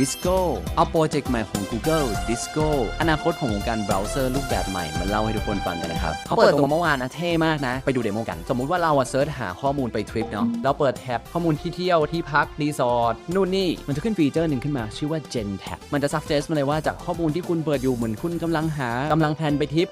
Disco เอาโปรเจกต์ใหม่ของ Google Disco อนาคตของวงการเบราว์เซอร์รูปแบบใหม่มาเล่าให้ทุกคนฟังกันนะครับเขาเปิดตัวเมื่อวานนะเท่มากนะ ไปดูเดโมกัน สมมุติว่าเราอะเซิร์ชหาข้อมูลไปทริปเนาะเราเปิดแท็บข้อมูลที่เที่ยวที่พักรีสอร์ทนู่นนี่มันจะขึ้นฟีเจอร์หนึ่งขึ้นมาชื่อว่า Gen Tab มันจะ suggest มาเลยว่าจากข้อมูลที่คุณเปิดอยู่เหมือนคุณกำลังหากำลังแพลนไปทริป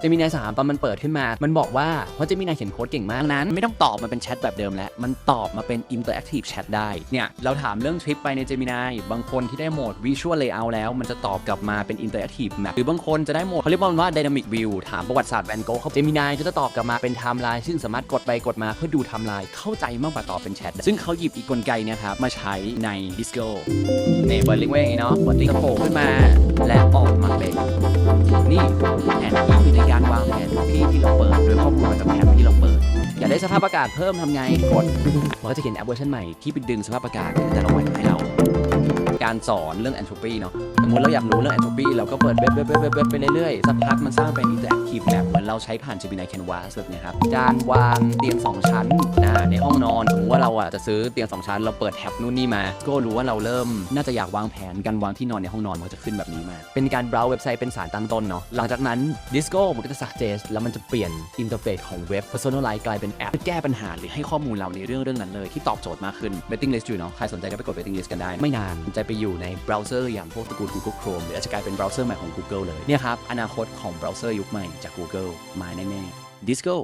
เจมินายสามตอนมันเปิดขึ้นมา มันบอกว่าเพราะเจมินายเขียนโค้ดเก่งมากนั้น ไม่ต้องตอบมาเป็นแชทแบบเดิมแล้ว มันตอบมาเป็น Interactive Chat ได้ เนี่ย เราถามเรื่องทริปไปในเจมินายบางคนที่ได้โหมด Visual Layout แล้ว มันจะตอบกลับมาเป็น Interactive Map หรือบางคนจะได้โหมดเขาเรียกว่า Dynamic View ถามประวัติศาสตร์แวนโกเขาเจมินายจะตอบกลับมาเป็นไทม์ไลน์ซึ่งสามารถกดไปกดมาเพื่อดูไทม์ไลน์เข้าใจมากกว่าตอบเป็นแชทซึ่งเขาหยิบอีกกลไกเนี่ยครับมาใช้ใน Disco เนี่ยเปิดลิงก์ไว้ยเนาะเปิดลิงก์กระโปงขึ้นมาและออกมาเป็น อมูลมาจากแอปที่เราเปิด อยากได้สภาพอากาศเพิ่มทำไงกดมันก็จะเขียนแอปเวอร์ชันใหม่ที่ไปดึงสภาพอากาศแต่ละวันให้เรา การสอนเรื่องแอนโทรปีเนาะสมมติเราอยากรู้เรื่องแอนโทรปีเราก็เปิดเว็บเว็บเว็บเว็บไปเรื่อยๆสักพักมันสร้างเป็นอินเตอร์แอคทีฟแบบเหมือนเราใช้ผ่าน Gemini Canvas แบบเนี้ยครับจานวางเตียง2ชั้นนะในห้องนอน ว่าเราอะจะซื้อเตียง2ชั้นเราเปิดแท็บนู่นนี่มา ก็รู้ว่าเราเริ่มน่าจะอยากวางแผนการวางที่นอนในห้องนอนมันก็จะขึ้นแบบนี้มา เป็นการ browse เว็บไซต์เป็นสารตั้งต้นเนาะหลังจากนั้น Disco มันก็จะ suggest แล้วมันจะเปลี่ยนอินเทอร์เฟซของเว็บ personalize กลายเป็นแอปแก้ปัญหาหรือให้ข้อมูลเราในเรื่องเรื่องนั้นเลยที่ตอบโจทย์มากขึ้น waiting list อยู่เนาะใครสนใจก็ไปกด waiting list กันได้ ไม่นานจะไปอยู่ในเบราว์เซอร์อย่างพวกตระกูล Google Chrome หรืออาจจะกลายเป็นเบราว์เซอร์ใหม่ของ Google เลยเนี่ยครับอนาคตของเบราว์เซอร์ยุคใหม่จาก Google มาแน่ๆ Disco